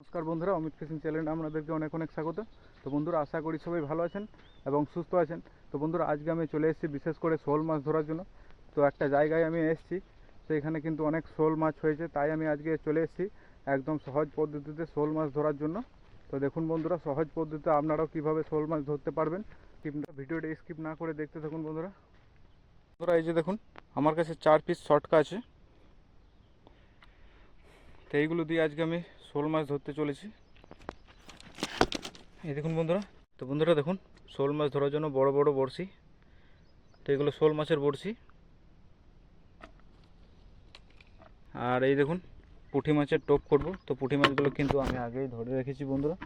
নমস্কার বন্ধুরা, অমিত ফিশিং চ্যানেলে আপনাদেরকে অনেক অনেক স্বাগত। তো বন্ধুরা, আশা করি সবাই ভালো আছেন এবং সুস্থ আছেন। তো বন্ধুরা, আজকে আমি চলে এসেছি বিশেষ করে শোল মাছ ধরার জন্য। তো একটা জায়গায় আমি এসেছি, তো এখানে কিন্তু অনেক শোল মাছ হয়েছে, তাই আমি আজকে চলে এসেছি একদম সহজ পদ্ধতিতে শোল মাছ ধরার জন্য। তো দেখুন বন্ধুরা, সহজ পদ্ধতিতে আপনারাও কীভাবে শোল মাছ ধরতে পারবেন, কিংবা ভিডিওটা স্কিপ না করে দেখতে থাকুন বন্ধুরা। বন্ধুরা, এই যে দেখুন, আমার কাছে চার পিস শটকা আছে। তো এইগুলো দিয়ে আজকে আমি শোল মাছ ধরতে চলেছি। এই দেখুন বন্ধুরা, তো বন্ধুরা দেখুন শোল মাছ ধরার জন্য বড় বড় বড়শি। তো এগুলো শোল মাছের বড়শি। আর এই দেখুন, পুঁটি মাছের টোপ করব। তো পুঁটি মাছগুলো কিন্তু আমি আগেই ধরে রেখেছি বন্ধুরা।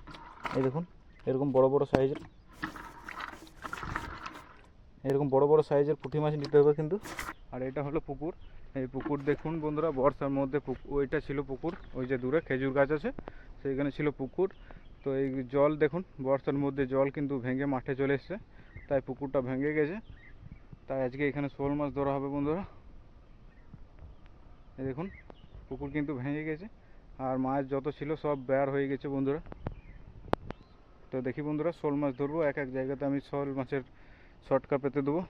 এই দেখুন, এরকম বড় বড় সাইজের। এরকম বড় বড় সাইজের পুঁটি মাছ নিতে হবে কিন্তু। আর এটা হলো পুকুর। এই পুকুর দেখুন বন্ধুরা, বর্ষার মধ্যে ওইটা ছিল পুকুর, ওই যে দূরে খেজুর গাছ আছে, সেইখানে ছিল পুকুর। তো এই জল দেখুন, বর্ষার মধ্যে জল কিন্তু ভেঙে মাঠে চলে এসছে, তাই পুকুরটা ভেঙে গেছে। তাই আজকে এখানে শোল মাছ ধরা হবে বন্ধুরা। এই দেখুন, পুকুর কিন্তু ভেঙে গেছে, আর মাছ যত ছিল সব বের হয়ে গেছে বন্ধুরা। তো দেখি বন্ধুরা, শোল মাছ ধরবো, এক এক জায়গাতে আমি শোল মাছের শর্টকা পেতে দেবো।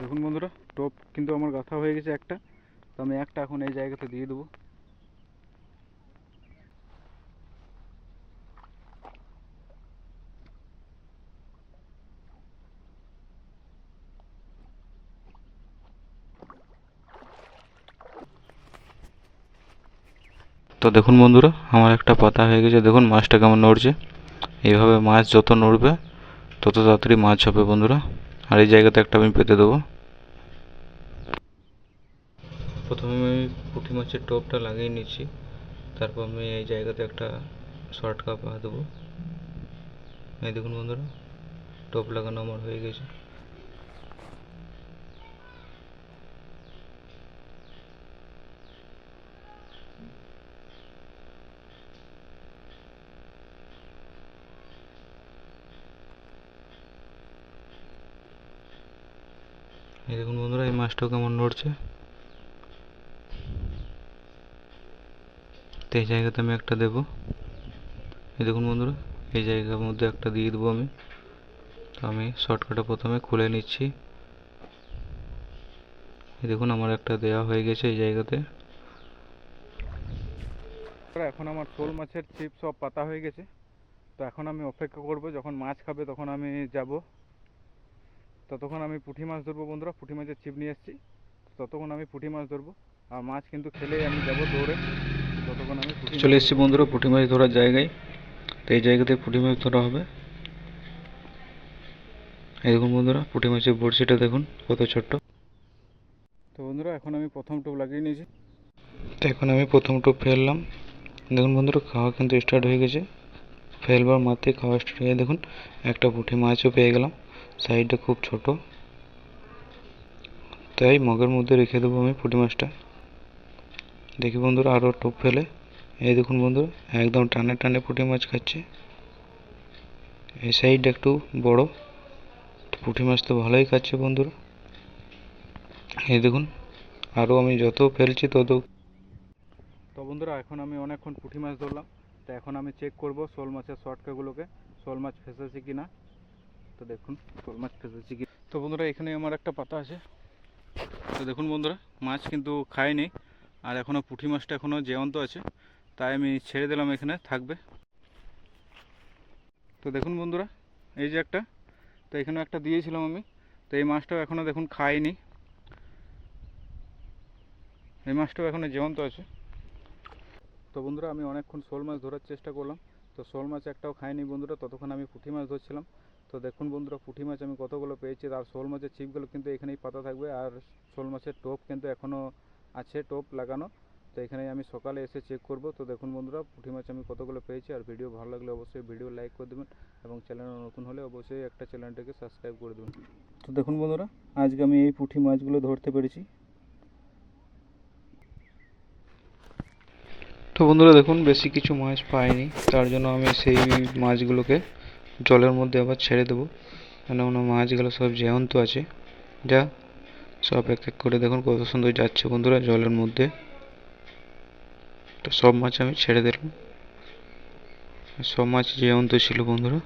দেখুন বন্ধুরা, টপ কিন্তু আমার গাঁথা হয়ে গেছে একটা। তো আমি একটা এখন এই জায়গাতে দিয়ে দেবো। তো দেখুন বন্ধুরা, আমার একটা পাতা হয়ে গেছে। দেখুন মাছটা কেমন নড়ছে। এইভাবে মাছ যত নড়বে, তত তাড়াতাড়ি মাছ হবে বন্ধুরা। আর এই জায়গাতে একটা আমি পেতে দেবো। প্রথমে আমি পুঁটি মাছের টোপটা লাগিয়ে নিচ্ছি। তারপর আমি এই জায়গাতে একটা শর্ট কাপ দেবো। এই দেখুন বন্ধুরা, টোপ লাগানো আমার হয়ে গেছে। এই দেখুন বন্ধুরা, এই মাছটাও কেমন নড়ছে। তো এই জায়গাতে আমি একটা দেবো। এই দেখুন বন্ধুরা, এই জায়গার মধ্যে একটা দিয়ে দেবো আমি। তো আমি শর্টকাটে প্রথমে খুলে নিচ্ছি। এই দেখুন, আমার একটা দেওয়া হয়ে গেছে এই জায়গাতে। এখন আমার শোল মাছের চিপ সব পাতা হয়ে গেছে। তো এখন আমি অপেক্ষা করব, যখন মাছ খাবে তখন আমি যাব। ততক্ষণ আমি পুঁটি মাছ ধরবো বন্ধুরা পুঁটি মাছের ছিপ নিয়ে এসেছি। ততক্ষণ আমি পুঁটি মাছ ধরবো। আর মাছ কিন্তু খেলে আমি যাব দৌড়ে। ততক্ষণ আমি চলে এসেছি বন্ধুরা পুঁটি মাছ ধরার জায়গায়। তো এই জায়গাতে পুঁটি মাছ ধরা হবে। এই দেখুন বন্ধুরা পুঁটি মাছের বড়শিটা দেখুন কত ছোট্ট। তো বন্ধুরা এখন আমি প্রথম টোপ লাগিয়ে নিয়েছি। তো এখন আমি প্রথম টোপ ফেললাম দেখুন বন্ধুরা খাওয়া কিন্তু স্টার্ট হয়ে গেছে। ফেলবার মাত্রই খাওয়া স্টার্ট হয়ে দেখুন একটা পুঁটি মাছও পেয়ে গেলাম। সাইডটা খুব ছোট। তাই মগের মধ্যে রেখে দেবো আমি পুঁটি মাছটা। দেখি বন্ধুরা আরও টোপ ফেলে। এই দেখুন বন্ধুরা, একদম টানে টানে পুঁটি মাছ খাচ্ছে। এই সাইডটা একটু বড়। পুঁটি মাছ তো ভালোই খাচ্ছে বন্ধুরা। এই দেখুন আরও আমি যত ফেলছি তত তো বন্ধুরা, এখন আমি অনেকক্ষণ পুঁটি মাছ ধরলাম। তো এখন আমি চেক করব শোল মাছের শর্টকাগুলোকে শোল মাছ ফেসেছে কি না তো দেখুন শোল মাছ ফেসেছে কি তো বন্ধুরা, এখানে আমার একটা পাতা আছে। তো দেখুন বন্ধুরা, মাছ কিন্তু খায়নি, আর এখনও পুঁটি মাছটা এখনও জ্যান্ত আছে, তাই আমি ছেড়ে দিলাম এখানে, থাকবে। তো দেখুন বন্ধুরা, এই যে একটা, তো এখানে একটা দিয়েছিলাম আমি, তো এই মাছটাও এখনও দেখুন খায়নি। এই মাছটাও এখনও জ্যান্ত আছে। তো বন্ধুরা, আমি অনেকক্ষণ শোল মাছ ধরার চেষ্টা করলাম, তো শোল মাছ একটাও খায়নি বন্ধুরা, ততক্ষণ আমি পুঁটি মাছ ধরছিলাম। তো দেখুন বন্ধুরা পুঁটি মাছ আমি কতগুলো পেয়েছি, আর শোল মাছের ছিপগুলো কিন্তু এখানেই পাতা থাকবে, আর শোল মাছের টোপ কিন্তু এখনও আছে, টোপ লাগানো। তো এখানে আমি সকালে এসে চেক করব। তো দেখুন বন্ধুরা পুঁটি মাছ আমি কতগুলো পেয়েছি, আর ভিডিও ভালো লাগলে অবশ্যই ভিডিও লাইক করে দেবেন, এবং চ্যানেল নতুন হলে অবশ্যই একটা চ্যানেলটাকে সাবস্ক্রাইব করে দেবেন। তো দেখুন বন্ধুরা, আজকে আমি এই পুঁটি মাছগুলো ধরতে পেরেছি। তো বন্ধুরা, দেখুন বেশি কিছু মাছ পাইনি, তার জন্য আমি সেই মাছগুলোকে জলের মধ্যে আবার ছেড়ে দেবো। কেননা মাছগুলো সব জ্যান্ত আছে। যা, সব এক এক করে দেখুন কত সুন্দর যাচ্ছে বন্ধুরা জলের মধ্যে। তো সব মাছ আমি ছেড়ে দিলাম। সব মাছ জ্যান্ত ছিল বন্ধুরা।